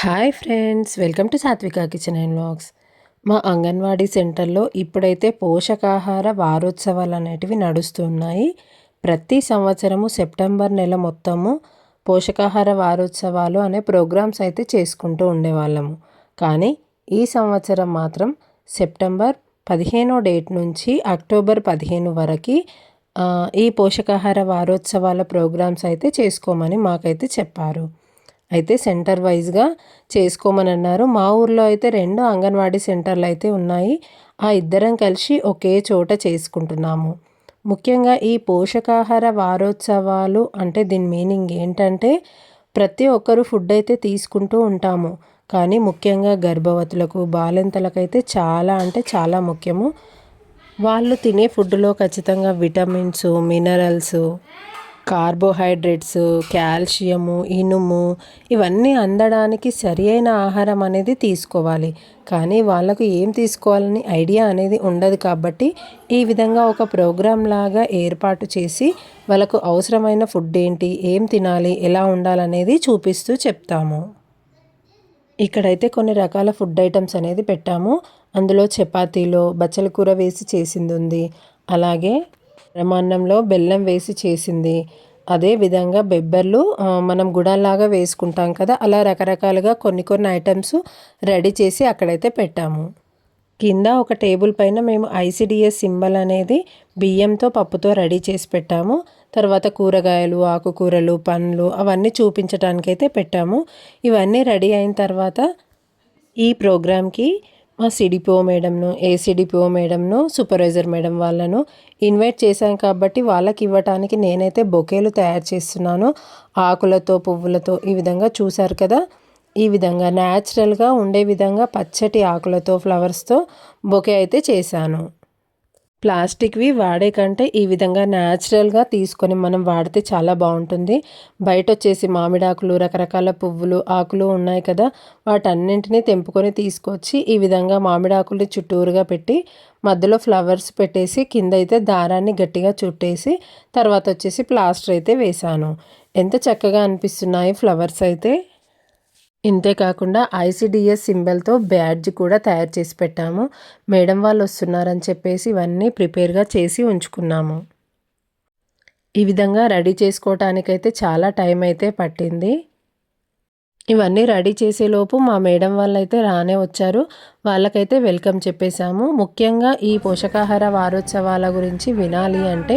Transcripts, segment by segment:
Hi friends welcome to Satvika kitchen and vlogs. మా అంగన్వాడీ సెంటర్లో ఇప్పుడైతే పోషకాహార వారోత్సవాలు అనేటివి నడుస్తున్నాయి. ప్రతి సంవత్సరము సెప్టెంబర్ నెల మొత్తము పోషకాహార వారోత్సవాలు అనే ప్రోగ్రామ్స్ అయితే చేసుకుంటూ ఉండేవాళ్ళము. కానీ ఈ సంవత్సరం మాత్రం సెప్టెంబర్ పదిహేనో డేట్ నుంచి అక్టోబర్ పదిహేను వరకు ఈ పోషకాహార వారోత్సవాల ప్రోగ్రామ్స్ అయితే చేసుకోమని మాకైతే చెప్పారు. అయితే సెంటర్ వైజ్గా చేసుకోమని అన్నారు మా ఊర్లో అయితే రెండు అంగన్వాడీ సెంటర్లు అయితే ఉన్నాయి. ఆ ఇద్దరం కలిసి ఒకే చోట చేసుకుంటున్నాము. ముఖ్యంగా ఈ పోషకాహార వారోత్సవాలు అంటే దీని మీనింగ్ ఏంటంటే ప్రతి ఒక్కరు ఫుడ్ అయితే తీసుకుంటూ ఉంటాము. కానీ ముఖ్యంగా గర్భవతులకు బాలింతలకైతే చాలా అంటే చాలా ముఖ్యము. వాళ్ళు తినే ఫుడ్లో ఖచ్చితంగా విటమిన్స్ మినరల్స్ కార్బోహైడ్రేట్స్ కాల్షియము ఇనుము ఇవన్నీ అందడానికి సరి అయిన ఆహారం అనేది తీసుకోవాలి. కానీ వాళ్ళకు ఏం తీసుకోవాలని ఐడియా అనేది ఉండదు కాబట్టి ఈ విధంగా ఒక ప్రోగ్రామ్ లాగా ఏర్పాటు చేసి వాళ్ళకు అవసరమైన ఫుడ్ ఏంటి ఏం తినాలి ఎలా ఉండాలనేది చూపిస్తూ చెప్తాము. ఇక్కడైతే కొన్ని రకాల ఫుడ్ ఐటమ్స్ అనేది పెట్టాము. అందులో చపాతీలో బచ్చల కూర వేసి చేసింది ఉంది. అలాగే పరమాన్నంలో బెల్లం వేసి చేసింది. అదే విధంగా బెబ్బర్లు మనం గుడాల్లాగా వేసుకుంటాం కదా అలా రకరకాలుగా కొన్ని కొన్ని ఐటమ్స్ రెడీ చేసి అక్కడైతే పెట్టాము. కింద ఒక టేబుల్ పైన మేము ఐసిడిఎస్ సింబల్ అనేది బియ్యంతో పప్పుతో రెడీ చేసి పెట్టాము. తర్వాత కూరగాయలు ఆకుకూరలు పండ్లు అవన్నీ చూపించడానికైతే పెట్టాము. ఇవన్నీ రెడీ అయిన తర్వాత ఈ ప్రోగ్రామ్కి మా సిడిపిఓ మేడంను ఏసీడిపిఓ మేడంను సూపర్వైజర్ మేడం వాళ్ళను ఇన్వైట్ చేశాం కాబట్టి వాళ్ళకి ఇవ్వటానికి నేనైతే బొకేలు తయారు చేస్తున్నాను. ఆకులతో పువ్వులతో ఈ విధంగా చూశారు కదా? ఈ విధంగా న్యాచురల్గా ఉండే విధంగా పచ్చటి ఆకులతో ఫ్లవర్స్తో బొకే అయితే చేశాను. ప్లాస్టిక్వి వాడే కంటే ఈ విధంగా న్యాచురల్గా తీసుకొని మనం వాడితే చాలా బాగుంటుంది. బయట వచ్చేసి మామిడాకులు రకరకాల పువ్వులు ఆకులు ఉన్నాయి కదా వాటన్నింటినీ తెంపుకొని తీసుకొచ్చి ఈ విధంగా మామిడాకులు చుట్టూరుగా పెట్టి మధ్యలో ఫ్లవర్స్ పెట్టేసి కింద అయితే దారాన్ని గట్టిగా చుట్టేసి తర్వాత వచ్చేసి ప్లాస్టర్ అయితే వేశాను. ఎంత చక్కగా అనిపిస్తున్నాయి ఫ్లవర్స్ అయితే. ఇంతే కాకుండా ఐసిడిఎస్ సింబల్తో బ్యాడ్జ్ కూడా తయారు చేసి పెట్టాము. మేడం వాళ్ళు వస్తున్నారని చెప్పేసి ఇవన్నీ ప్రిపేర్గా చేసి ఉంచుకున్నాము. ఈ విధంగా రెడీ చేసుకోవటానికైతే చాలా టైం అయితే పట్టింది. ఇవన్నీ రెడీ చేసేలోపు మా మేడం వాళ్ళైతే రానే వచ్చారు. వాళ్ళకైతే వెల్కమ్ చెప్పేశాము. ముఖ్యంగా ఈ పోషకాహార వారోత్సవాల గురించి వినాలి అంటే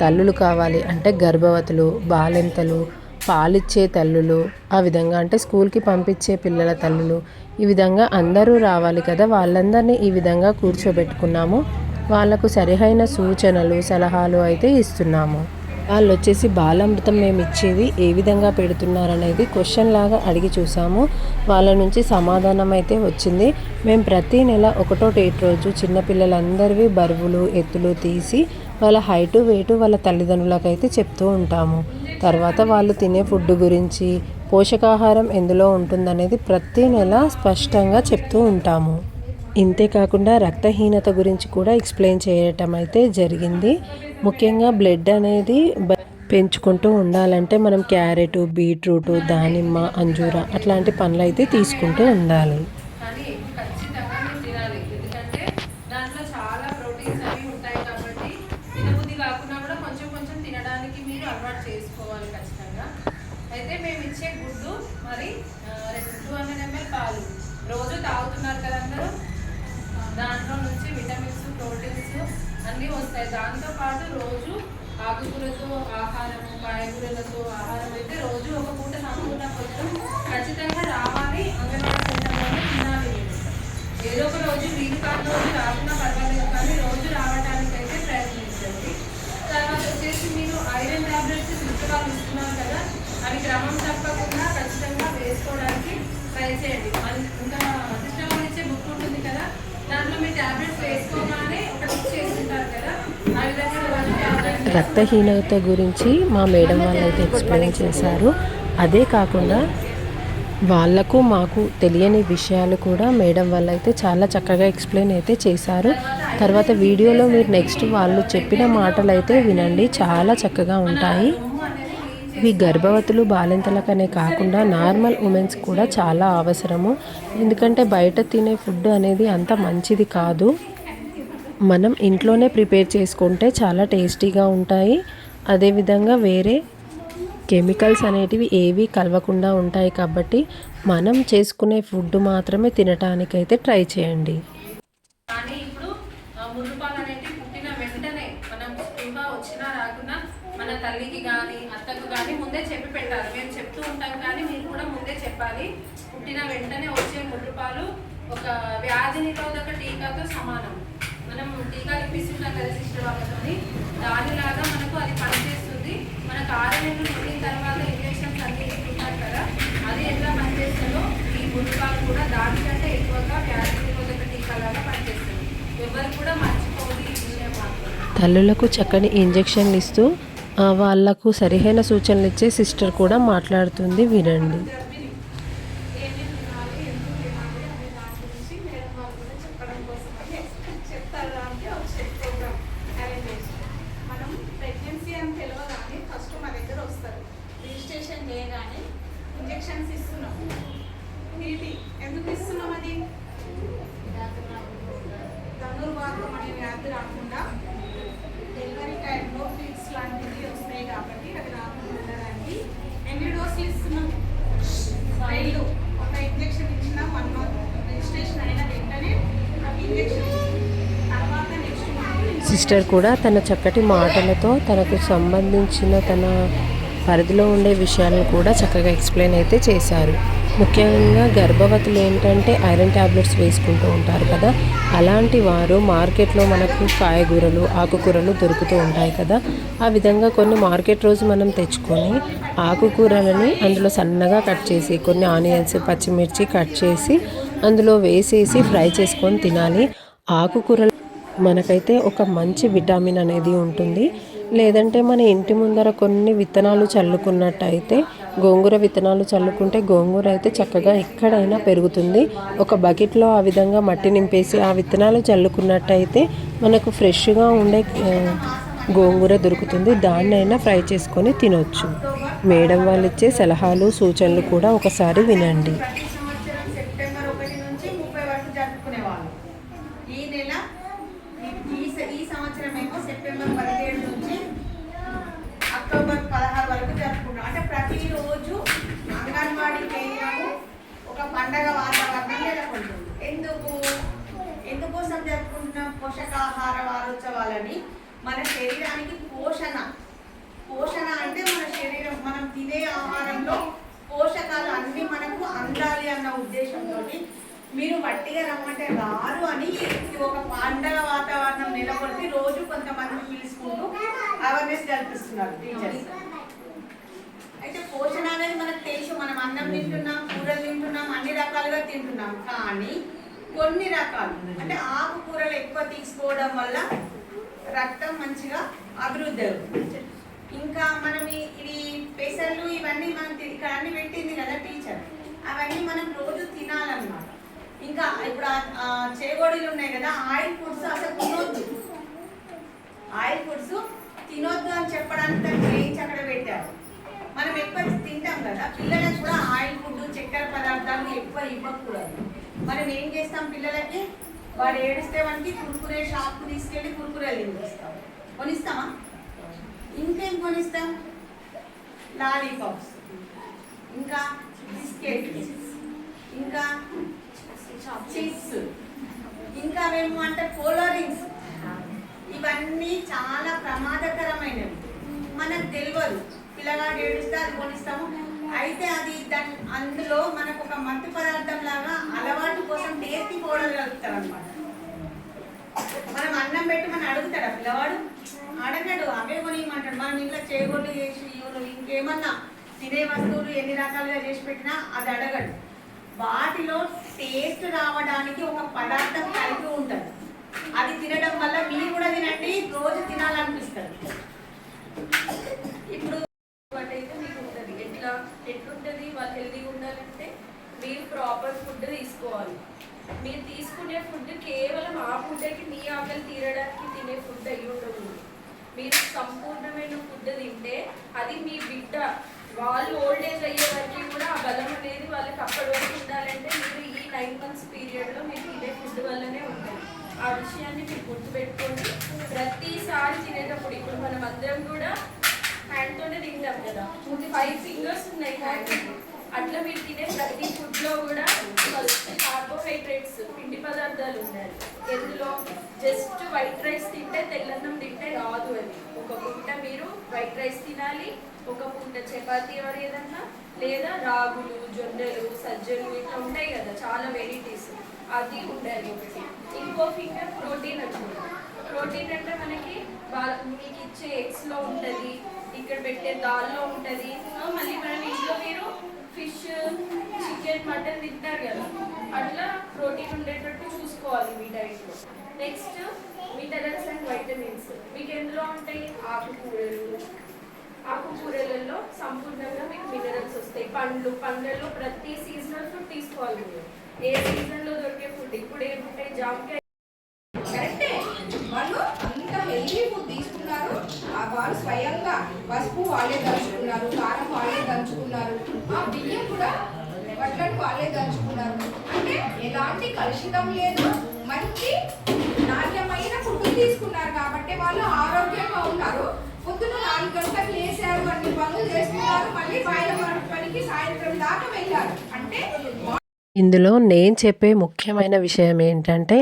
తల్లులు కావాలి. అంటే గర్భవతులు బాలింతలు పాలిచ్చే తల్లులు ఆ విధంగా అంటే స్కూల్కి పంపించే పిల్లల తల్లులు ఈ విధంగా అందరూ రావాలి కదా వాళ్ళందరినీ ఈ విధంగా కూర్చోబెట్టుకున్నాము. వాళ్ళకు సరిహైన సూచనలు సలహాలు అయితే ఇస్తున్నాము. వాళ్ళు వచ్చేసి బాలామృతం మేము ఇచ్చేది ఏ విధంగా పెడుతున్నారనేది క్వశ్చన్ లాగా అడిగి చూసాము. వాళ్ళ నుంచి సమాధానం అయితే వచ్చింది. మేము ప్రతి నెల ఒకటో డేట్ రోజు చిన్నపిల్లలందరివి బరువులు ఎత్తులు తీసి వాళ్ళ హైటు వెయిటు వాళ్ళ తల్లిదండ్రులకైతే చెప్తూ ఉంటాము. తర్వాత వాళ్ళు తినే ఫుడ్ గురించి పోషకాహారం ఎందులో ఉంటుందనేది ప్రతి నెల స్పష్టంగా చెప్తూ ఉంటాము. ఇంతే కాకుండా రక్తహీనత గురించి కూడా ఎక్స్ప్లెయిన్ చేయటం అయితే జరిగింది. ముఖ్యంగా బ్లడ్ అనేది పెంచుకుంటూ ఉండాలంటే మనం క్యారెట్ బీట్రూట్ దానిమ్మ అంజూర అట్లాంటి పనులు అయితే తీసుకుంటూ ఉండాలి. తాగుతున్నారు కదా అందరూ? దాంట్లో నుంచి విటమిన్స్ ప్రోటీన్స్ అన్నీ వస్తాయి. దాంతోపాటు రోజు ఆకుకూరతో ఆహారము కాయగూరలతో ఆహారం అయితే రోజు ఒక పూట సంపూర్ణ కొంచెం ఖచ్చితంగా రావాలి. అంగన్వాడీ సెంటర్లోనే తినాలి ఏదో ఒక రోజు వీలు కాని రోజు రాకుండా పర్వాలేదు కానీ రోజు రావడానికి అయితే ప్రయత్నించండి. తర్వాత వచ్చేసి మీరు ఐరన్ ట్యాబ్లెట్స్ తీసుకురాలు ఇస్తున్నారు కదా అవి క్రమం తప్పకుండా ఖచ్చితంగా వేసుకోవడానికి ట్రై చేయండి. ఇంకా టాబ్లెట్స్ వేసుకోగానే ఒక కదా ఆ విధంగా రక్తహీనత గురించి మా మేడం వాళ్ళు అయితే ఎక్స్ప్లెయిన్ చేశారు. అదే కాకుండా వాళ్ళకు మాకు తెలియని విషయాలు కూడా మేడం వాళ్ళు అయితే చాలా చక్కగా ఎక్స్ప్లెయిన్ అయితే చేశారు. తర్వాత వీడియోలో మీరు నెక్స్ట్ వాళ్ళు చెప్పిన మాటలు అయితే వినండి. చాలా చక్కగా ఉంటాయి. ఇవి గర్భవతులు బాలింతలకనే కాకుండా నార్మల్ ఉమెన్స్ కూడా చాలా అవసరము. ఎందుకంటే బయట తినే ఫుడ్ అనేది అంత మంచిది కాదు. మనం ఇంట్లోనే ప్రిపేర్ చేసుకుంటే చాలా టేస్టీగా ఉంటాయి. అదేవిధంగా వేరే కెమికల్స్ అనేటివి ఏవి కలవకుండా ఉంటాయి కాబట్టి మనం చేసుకునే ఫుడ్ మాత్రమే తినటానికైతే ట్రై చేయండి కానీ ఇప్పుడు ఆ, ముర్రుపాలు అనేవి పుట్టిన వెంటనే మనం స్కూల్గా వచ్చినా రాకున్నా మన తల్లికి కానీ అత్తకు కానీ ముందే చెప్పి పెట్టాలి మేము చెప్తూ ఉంటాం కానీ మీరు కూడా ముందే చెప్పాలి పుట్టిన వెంటనే వచ్చే ముర్రుపాలు ఒక వ్యాధి నిరోధక టీకాతో సమానం. మనం టీకాలు ఇప్పిస్తున్నాం కదా సిస్టర్ వాళ్ళతోని. దానిలాగా మనకు అది పనిచేస్తుంది. మనకు ఆరోగ్యం నెలలు తర్వాత ఇంజెక్షన్స్ అన్నీ ఇస్తుంటారు కదా అది ఎట్లా పనిచేస్తుందో ఈ ముర్రుపాలు కూడా దానికంటే ఎక్కువగా వ్యాధి నిరోధక టీకాలాగా పనిచేస్తుంది. ఎవరు కూడా మర్చిపోదు ఈ విషయం తల్లులకు చక్కని ఇంజెక్షన్లు ఇస్తూ వాళ్ళకు సరిహైన సూచనలు ఇచ్చే సిస్టర్ కూడా మాట్లాడుతుంది వినండి ఏమేమి తినాలి ఎందుకు తినాలి అనే దాని గురించి మేడం వాళ్ళు కూడా చెప్పడం కోసం అని చెప్తారు దానికి వచ్చే ప్రోగ్రామ్ అరేంజ్ చేసి మనం ప్రెగ్నెన్సీ అని తెలియగానే ఫస్ట్ మా దగ్గర వస్తారు రిజిస్ట్రేషన్ చేయగానే ఇంజెక్షన్స్ ఇస్తున్నాం టీటీ ఎందుకు ఇస్తున్నాం అది ధనుర్వాతం అనే వ్యాధి రాకుండా డెలివరీ టైంలో ఫిట్స్ లాంటివి వస్తాయి కాబట్టి అది రాకుండా ఉండడానికి ఎన్ని డోసులు ఇస్తున్నాం రైలు ఒక ఇంజెక్షన్ ఇచ్చిన వన్ మంత్ రిజిస్ట్రేషన్ అయిన వెంటనే ఆ ఇంజెక్షన్ తర్వాత నెక్స్ట్ మంత్ సిస్టర్ కూడా తన చక్కటి మాటలతో తనకు సంబంధించిన తన పరిధిలో ఉండే విషయాలను కూడా చక్కగా ఎక్స్ప్లెయిన్ అయితే చేశారు. ముఖ్యంగా గర్భవతులు ఏంటంటే ఐరన్ ట్యాబ్లెట్స్ వేసుకుంటూ ఉంటారు కదా. అలాంటి వారు మార్కెట్లో మనకు కాయగూరలు ఆకుకూరలు దొరుకుతూ ఉంటాయి కదా. ఆ విధంగా కొన్ని మార్కెట్ రోజు మనం తెచ్చుకొని ఆకుకూరలని అందులో సన్నగా కట్ చేసి కొన్ని ఆనియన్స్ పచ్చిమిర్చి కట్ చేసి అందులో వేసేసి ఫ్రై చేసుకొని తినాలి. ఆకుకూరలు మనకైతే ఒక మంచి విటమిన్ అనేది ఉంటుంది. లేదంటే మన ఇంటి ముందర కొన్ని విత్తనాలు చల్లుకున్నట్టయితే గోంగూర విత్తనాలు చల్లుకుంటే గోంగూర అయితే చక్కగా ఎక్కడైనా పెరుగుతుంది. ఒక బకెట్లో ఆ విధంగా మట్టి నింపేసి ఆ విత్తనాలు చల్లుకున్నట్టయితే మనకు ఫ్రెష్గా ఉండే గోంగూర దొరుకుతుంది. దాన్నైనా ఫ్రై చేసుకొని తినొచ్చు. మేడం వాళ్ళు ఇచ్చే సలహాలు సూచనలు కూడా ఒకసారి వినండి ప్రతి సంవత్సరం సెప్టెంబర్ ఒకటి నుంచి ముప్పై వరకు జరుపుకునేవాళ్ళు ఈ నెల ఈ- ఈ స- ఈ సంవత్సరం ఏమో సెప్టెంబర్ పదిహేడు నుంచి అక్టోబర్ పదహారు వరకు జరుపుకుంటాం అంటే ప్రతిరోజు అంగన్వాడీ కేంద్రము ఒక పండగ వాతావరణం నెలకొంటుంది ఎందుకు ఎందుకోసం జరుపుకుంటున్న పోషకాహార వారోత్సవాలని మన శరీరానికి పోషణ. పోషణ అంటే మన శరీరం. మనం తినే ఆహారంలో పోషకాలు అన్ని మనకు అందాలి అన్న ఉద్దేశంతో మీరు వట్టిగా రమ్మంటే రారు అని ఇది ఒక పండగ వాతావరణం నెలకొల్పి రోజు కొంతమంది పిలుచుకుంటూ అవేర్నెస్ కల్పిస్తున్నారు టీచర్స్ అయితే పోషణ అనేది మనకు తెలుసు. మనం అన్నం తింటున్నాం కూరలు తింటున్నాం అన్ని రకాలుగా తింటున్నాం. కానీ కొన్ని రకాలు. అంటే ఆకుకూరలు ఎక్కువ తీసుకోవడం వల్ల రక్తం మంచిగా అభివృద్ధి అవుతుంది. ఇంకా మనం ఇవి పెసర్లు ఇవన్నీ మనం ఇక్కడ అన్ని పెట్టింది కదా టీచర్? అవన్నీ మనం రోజు తినాలన్నమాట. ఇంకా ఇప్పుడు చేగోడీలు ఉన్నాయి కదా ఆయిల్ ఫుడ్స్ అసలు తినొద్దు. ఆయిల్ ఫుడ్స్ తినొద్దు అని చెప్పడానికి వేయించి అక్కడ పెట్టారు. మనం ఎక్కువ తింటాం కదా పిల్లలకు కూడా ఆయిల్ ఫుడ్ చక్కెర పదార్థాలు ఎక్కువ ఇవ్వకూడదు. మనం ఏం చేస్తాం పిల్లలకి వాడు ఏడిస్తే వానికి కురుకురే షాప్కి తీసుకెళ్ళి కురుకురేలు తినిపిస్తాం. కొనిస్తామా? ఇంకేం కొనిస్తాం? లాలీపాప్స్. ఇంకా బిస్కెట్ ఇంకా చిప్స్. ఇంకా మేము అంటే కోలోరింగ్స్ ఇవన్నీ చాలా ప్రమాదకరమైనవి. మనకు తెలియదు పిల్లగాడు ఏడుస్తే అది కొనిస్తాము. అయితే అది దాని అందులో మనకు ఒక మత్తు పదార్థం లాగా కూడా అనమాట మనం అన్నం పెట్టి మనం అడుగుతాడా పిల్లవాడు? అడగడు అవే కొనియమంటాడు మనం ఇంట్లో చేయగొడ్లు చేసి ఇవ్వను ఇంకేమన్నా తినే వస్తువులు ఎన్ని రకాలుగా చేసి పెట్టినా అది అడగడు. వాటిలో టేస్ట్ రావడానికి ఒక పదార్థం కలిపి ఉంటుంది. అది తినడం వల్ల మీరు కూడా తినండి రోజు తినాలనిపిస్తుంది ఇప్పుడు అయితే మీకు ఉంటుంది ఎట్లా ఎట్లుంటుంది వాళ్ళు హెల్తీగా ఉండాలంటే మీరు ప్రాపర్ ఫుడ్ తీసుకోవాలి మీరు తీసుకునే ఫుడ్ కేవలం ఆ ఫుడ్కి మీ ఆకలి తీరడానికి తినే ఫుడ్ అయి ఉండదు మీరు సంపూర్ణమైన ఫుడ్ తింటే అది మీ బిడ్డ వాళ్ళు ఓల్డ్ ఏజ్ అయ్యే వరకు కూడా ఆ బలం అనేది వాళ్ళకి అప్పటి వరకు ఉండాలంటే మీరు ఈ నైన్ మంత్స్ పీరియడ్లో మీకు ఇదే ఫుడ్ వల్లనే ఉంటుంది. ఆ విషయాన్ని మీరు గుర్తుపెట్టుకోండి. ప్రతిసారి తినేటప్పుడు ఇప్పుడు మనం అందరం కూడా హ్యాండ్తోనే తింటాం కదా. ఫైవ్ ఫింగర్స్ ఉన్నాయి హ్యాండ్ అట్లా మీరు తినే ప్రతి ఫుడ్లో కూడా కార్బోహైడ్రేట్స్ పిండి పదార్థాలు ఉన్నాయి. ఎందులో? జస్ట్ వైట్ రైస్ తింటే తెల్లన్నం తింటే రాదు అది. ఒక పూట మీరు వైట్ రైస్ తినాలి ఒక పూట చపాతీ ఎవరు ఏదన్నా లేదా రాగులు జొన్నలు సజ్జలు ఇట్లా ఉంటాయి కదా చాలా వెరైటీస్ అది ఉండాలి ఒకటి. ఇంకో ఫింగర్ ప్రోటీన్ అంటుంది ప్రోటీన్ అంటే మనకి మీకు ఇచ్చే ఎగ్స్లో ఉంటుంది ఇక్కడ పెట్టే దాల్లో ఉంటుంది. మళ్ళీ మనం ఇంట్లో మీరు ఫిష్ చికెన్ మటన్ తింటారు కదా అట్లా ప్రోటీన్ ఉండేటట్టు చూసుకోవాలి మీ డైట్లో నెక్స్ట్ మినరల్స్ అండ్ వైటమిన్స్. మీకు ఎందులో ఉంటాయి? ఆకుకూరలు. ఆకుకూరలలో సంపూర్ణంగా మీకు మినరల్స్ వస్తాయి. పండ్లు పండ్లలో ప్రతి సీజనల్ ఫుడ్ తీసుకోవాలి మీరు. ఏ సీజన్లో దొరికే ఫుడ్ ఇప్పుడు ఏముంటాయి? జామకాయ. కరెక్టే? వాళ్ళు అంత హెల్దీ ఫుడ్ తీసుకున్నారు. ఆ వాళ్ళు స్వయంగా పసుపు వాళ్ళే దంచుకున్నారు కారం వాళ్ళే దంచుకున్నారు ఆ బియ్యం కూడా వడ్లను వాళ్ళే దంచుకున్నారు. అంటే ఎలాంటి కలుషితం లేదు. మంచి నాణ్యమైన ఫుడ్ తీసుకున్నారు కాబట్టి వాళ్ళు ఆరోగ్యంగా ఉన్నారు. పొద్దున నాలుగు గంటలకు లేసారు అన్ని పనులు చేసుకున్నారు మళ్ళీ బయట పనికి సాయంత్రం దాకా వెళ్ళారు. అంటే ఇందులో నేను చెప్పే ముఖ్యమైన విషయం ఏంటంటే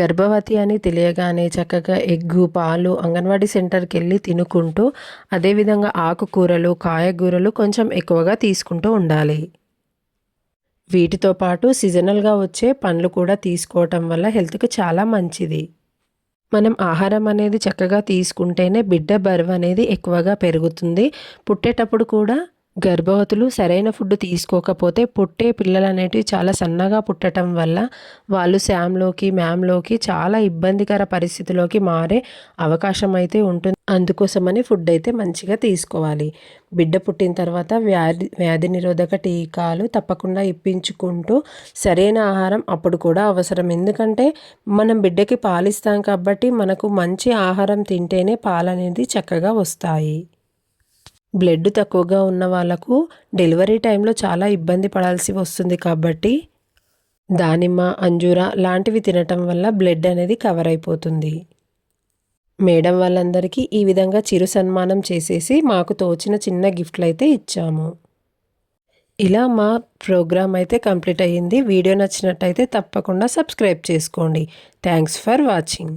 గర్భవతి అని తెలియగానే చక్కగా ఎగ్గు పాలు అంగన్వాడీ సెంటర్కి వెళ్ళి తినుకుంటూ అదేవిధంగా ఆకుకూరలు కాయగూరలు కొంచెం ఎక్కువగా తీసుకుంటూ ఉండాలి. వీటితో పాటు సీజనల్గా వచ్చే పండ్లు కూడా తీసుకోవటం వల్ల హెల్త్కి చాలా మంచిది. మనం ఆహారం అనేది చక్కగా తీసుకుంటేనే బిడ్డ బరువు అనేది ఎక్కువగా పెరుగుతుంది. పుట్టేటప్పుడు కూడా గర్భవతులు సరైన ఫుడ్ తీసుకోకపోతే పుట్టే పిల్లలు అనేటివి చాలా సన్నగా పుట్టడం వల్ల వాళ్ళు శామ్లోకి మ్యామ్లోకి చాలా ఇబ్బందికర పరిస్థితిలోకి మారే అవకాశం అయితే ఉంటుంది. అందుకోసమని ఫుడ్ అయితే మంచిగా తీసుకోవాలి. బిడ్డ పుట్టిన తర్వాత వ్యాధి వ్యాధి నిరోధక టీకాలు తప్పకుండా ఇప్పించుకుంటూ సరైన ఆహారం అప్పుడు కూడా అవసరం. ఎందుకంటే మనం బిడ్డకి పాలిస్తాం కాబట్టి మనకు మంచి ఆహారం తింటేనే పాలు అనేది చక్కగా వస్తాయి. బ్లడ్ తక్కువగా ఉన్న వాళ్ళకు డెలివరీ టైంలో చాలా ఇబ్బంది పడాల్సి వస్తుంది కాబట్టి దానిమ్మ అంజూర లాంటివి తినటం వల్ల బ్లడ్ అనేది కవర్ అయిపోతుంది. మేడం వాళ్ళందరికీ ఈ విధంగా చిరు సన్మానం చేసేసి మాకు తోచిన చిన్న గిఫ్ట్లు అయితే ఇచ్చాము. ఇలా మా ప్రోగ్రామ్ అయితే కంప్లీట్ అయ్యింది. వీడియో నచ్చినట్టయితే తప్పకుండా సబ్స్క్రైబ్ చేసుకోండి. Thanks for watching.